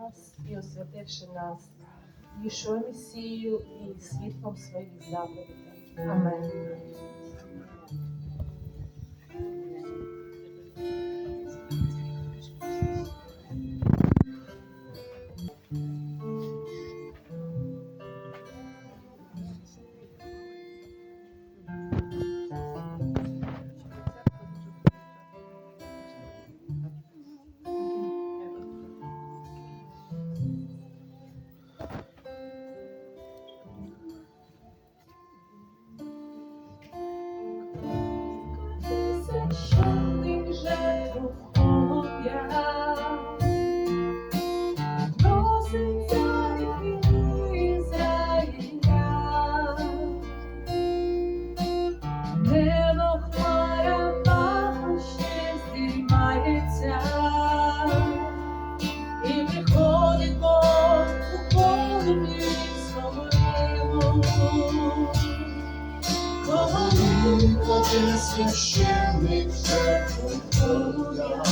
нас і освятивши нас, Йшов Месію і світлом своїх заповідей. Амен. Один священник жертву поля,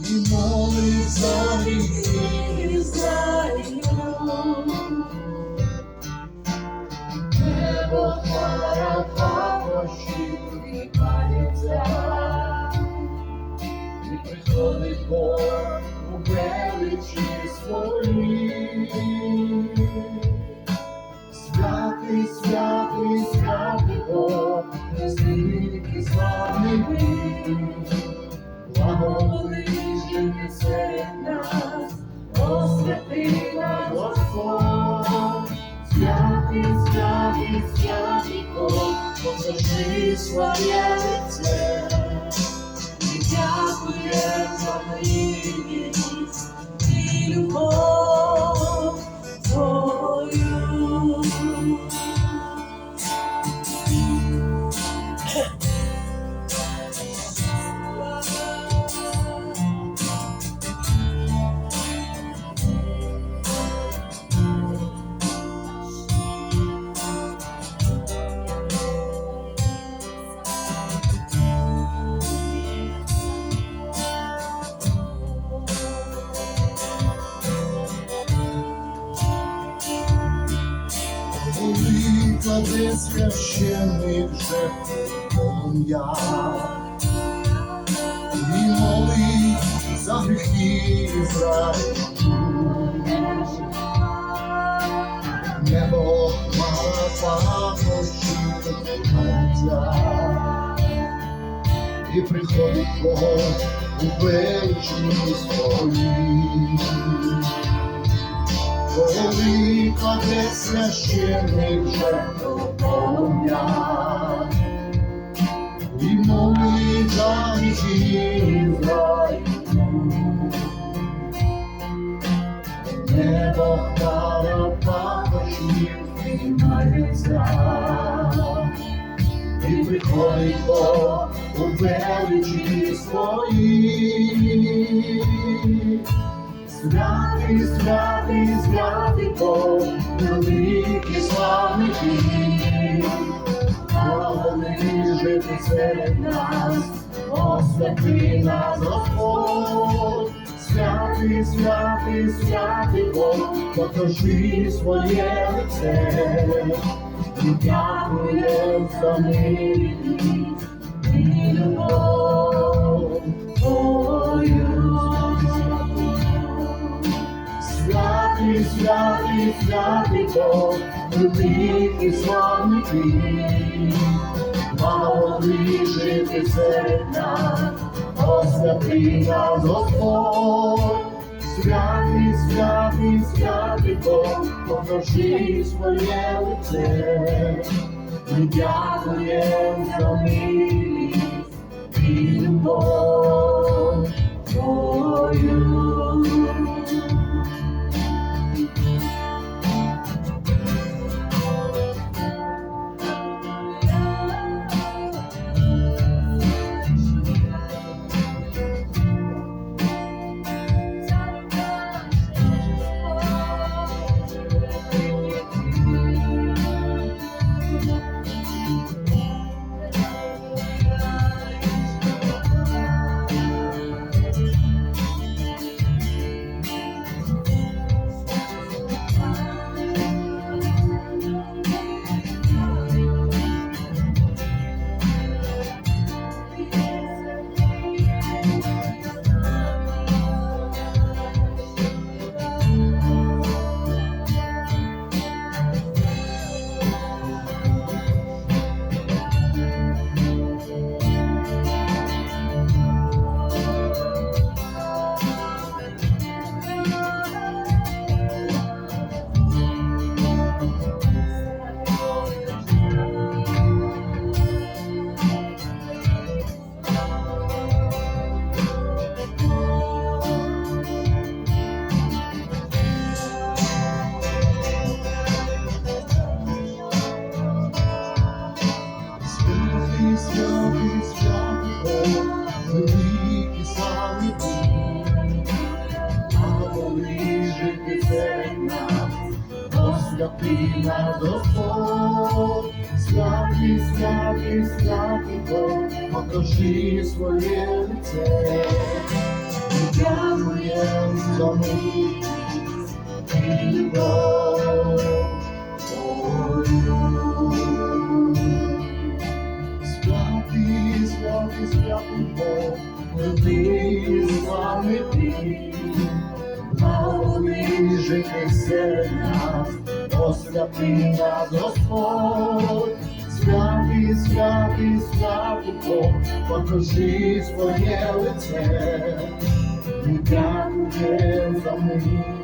і молить за гріхи Ізраїлю. Небо хмара пахощі Відпалюється, і приходить Бог у величі своїй. Господь. Святий, святий, святий Бог, покажи своє і дякує за милість Коли кладе священник жертву полум'я, і молить за гріхи Ізраїлю. Небо хмара пахощі і приходить Бог у величні свої. Коли кладе священник жертву полум'я, і молить за Ізраїлю. Небо хмара пахощі піднімається, і приходить Бог у величі своїй. Святий, святий, святий Бог, великий славний Він, Благоволий жити серед нас, освяти нас Господь. Святий, святий, святий Бог, покажи своє лице, і дякуєм за милість і любов Твою. Святий, святий, святий Бог, великий славний Твій, благоволий жити серед нас, освяти нас Господь. Святий, святий, святий Бог, покажи своє лице, ми дякуєм за милість і любов Твою. Освяти нас Господь, святий, святий, святий Бог, покажи своє лице. Дякуєм за милість і любов Твою. Святий, святий, святий Бог, великий славний ти, благоволий жити серед нас, освяти нас Господь, святий, святий, святий Бог, покажи своє лице, ми дякуємо за милість і любов.